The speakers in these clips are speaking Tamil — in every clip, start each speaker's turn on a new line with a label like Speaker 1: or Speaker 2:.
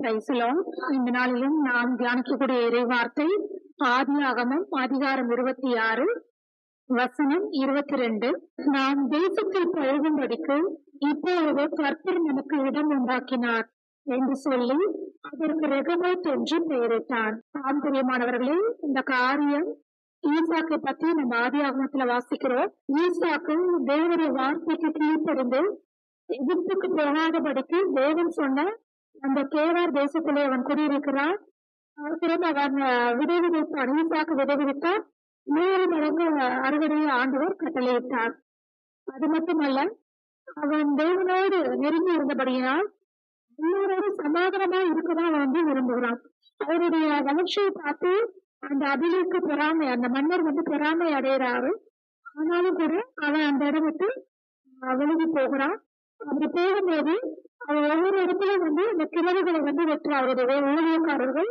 Speaker 1: பிரைசலோம் இந்த நாளிலும் நாம் தியானிக்கக்கூடிய இறைவார்த்தை ஆதியாகமம் அதிகாரம் இருபத்தி ஆறு வசனம் இருபத்தி ரெண்டு நாம் தேசத்தில் பழகும்படிக்கு இப்பொழுது கர்த்தர் நமக்கு இடம் உண்டாக்கினார் என்று சொல்லி அதற்கு ரெகமோத் என்று பெயரிட்டான் ஆம் பிரியமானவர்களே இந்த காரியம் ஈசாக்கை பத்தி நம்ம ஆதி ஆகமத்துல வாசிக்கிறோம். ஈசாக்கு தேவனுடைய வார்த்தைக்கு கீழ்ப்படிந்து எதிர்ப்புக்கு போகாதபடிக்கு தேவன் சொன்ன அந்த கேவார் தேசத்திலே அவன் குடியிருக்கிறான். அப்புறம் அவன் விதைவிதைத்தான் ஈசாக்கு விதைவிதைத்தான் நூறு மடங்கு அறுவடையை ஆண்டவர் கட்டளையிட்டார். அது மட்டுமல்ல அவன் தேவனோடு நெருங்கி இருந்தபடியினால் எல்லாரோடு சமாதானமா இருக்கதான் அவன் வந்து விரும்புகிறான். அவருடைய வளர்ச்சியை பார்த்து அந்த அபிலுக்கு பொறாமை அந்த மன்னர் வந்து பொறாமை அடைகிறாரு. ஆனாலும் கூட அவன் அந்த இடம் விட்டு விலகி போகிறான். அப்படி போகும்போது ஒவ்வொரு இடத்துல வந்து அந்த கிணறுகளை வந்து வெட்டுறா அவருடைய ஊழியக்காரர்கள்.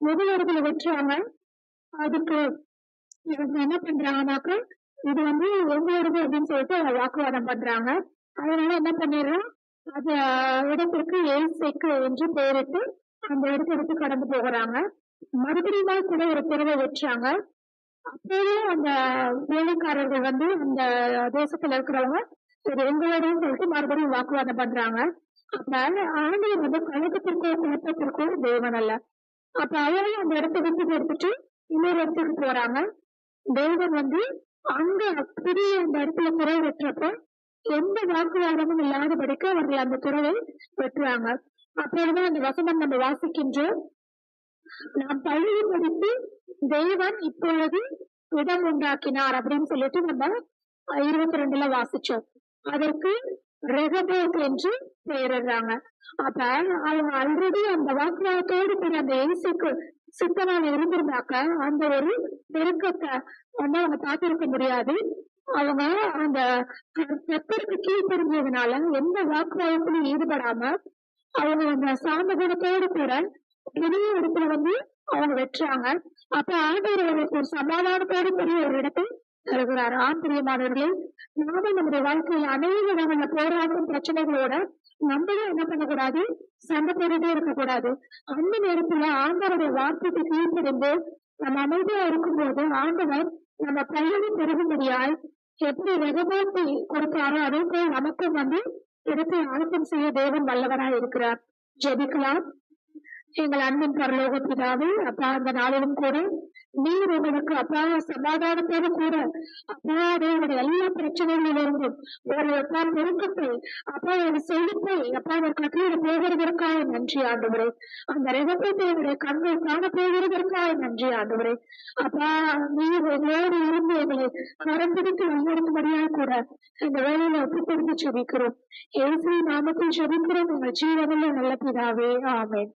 Speaker 1: முதலர்களை வெட்டுறாங்க அதுக்கு என்ன பண்றாங்கனாக்க இது வந்து உங்களோடது அப்படின்னு சொல்லிட்டு அவங்க வாக்குவாதம் பண்றாங்க. அதனால என்ன பண்ணிடுறோம் அந்த இடத்திற்கு ஏசைக்கு என்று பெயரிட்டு அந்த இடத்திற்கு எடுத்து கடந்து போகிறாங்க. மறுபடியும் கூட ஒரு பிறவை வெட்டுறாங்க. அப்போதும் அந்த வேலைக்காரர்கள் வந்து அந்த தேசத்துல இருக்கிறவங்க சரி எங்களோடன்னு சொல்லிட்டு மறுபடியும் வாக்குவாதம் பண்றாங்க. அதனால ஆண்டவர் வந்து கழகத்திற்கோ குழப்பத்திற்கோ தேவன் அல்ல. அப்ப அவரையும் அந்த இடத்தை விட்டு எடுத்துட்டு இன்னொரு இடத்துக்கு போறாங்க தேவன் வந்து அங்க புதிய அந்த இடத்துல குறை வெட்டுறப்ப எந்த வாக்குவாதமும் இல்லாதபடிக்கு அவர்கள் அந்த துறவை வெட்டுறாங்க அப்பொழுதுதான் அந்த வசனம் நம்ம வாசிக்கின்றோம் நாம் பள்ளியை படித்து தெய்வன் இப்பொழுது இடம் உண்டாக்கினார் அப்படின்னு சொல்லிட்டு நம்ம இருபத்தி ரெண்டுல வாசிச்சோம். அதற்கு ரெகபோத் என்று பெயரிடுறாங்க. அப்ப அவங்க ஆல்ரெடி அந்த வாக்குவாதத்தோடு கூட அந்த இயேசுக்கு சித்தனாக இருந்திருந்தாக்க அந்த ஒரு பெருக்கத்தை வந்து அவங்க பார்த்திருக்க முடியாது. அவங்க அந்த பெப்பருக்கு கீழ்படிஞ்சதுனால எந்த வாக்குவாதத்திலும் ஈடுபடாம அவங்க அந்த சாந்த குணத்தோடு கூட பெரிய இடத்துல வந்து அவங்க வெட்டுறாங்க. அப்ப ஆண்டவர் அவர்களுக்கு ஒரு சமாதானத்தோடு பெரிய ஒரு இடத்தை தருகிறார் ஆண் பிரியமானவர்களே நாம நம்முடைய வாழ்க்கையில் அநேக விதமான போராடும் பிரச்சனைகளோட நம்மளும் என்ன பண்ணக்கூடாது? சண்டை போட்டுட்டே இருக்கக்கூடாது. அந்த நேரத்துல ஆண்டவருடைய வார்த்தைக்கு கீழ்ப்படிந்து நம்ம அமைதியா இருக்கும்போது ஆண்டவர் நம்ம பயிரை பெருகும்படியாய் எப்படி ரெகபோத்தை கொடுத்தாரோ அதே போல் நமக்கும் வந்து இடத்தை ஆயத்தம் செய்ய தேவன் வல்லவராய் இருக்கிறார். ஜெபிக்கலாம். எங்கள் அன்பின் பரலோக பிதாவே அப்பா அந்த நாளிலும் கூட நீர் உங்களுக்கு அப்பா சமாதானத்தோடு கூட. அப்பா உங்களுடைய எல்லா பிரச்சனைகளிலிருந்தும் ஒரு அப்பா பெருக்கத்தை அப்பா ஒரு செழிப்பை அப்பா ஒரு கட்டளை போகிறதற்காக நன்றி ஆண்டுவரே. அந்த ரகத்தை என்னுடைய கண்கள் காண போகிறதற்காக நன்றி ஆண்டுவரே. அப்பா நீர் எங்களோடு இருந்து எங்களை கரம்பிடித்து வழிநடத்தும்படியாக கூட இந்த வேலையில ஒப்புக் கொடுத்து செபிக்கிறோம் ஏசி நாமத்தில் செபிக்கிறோம் உங்கள் ஜீவனில் நல்ல பிதாவே. ஆமேன்.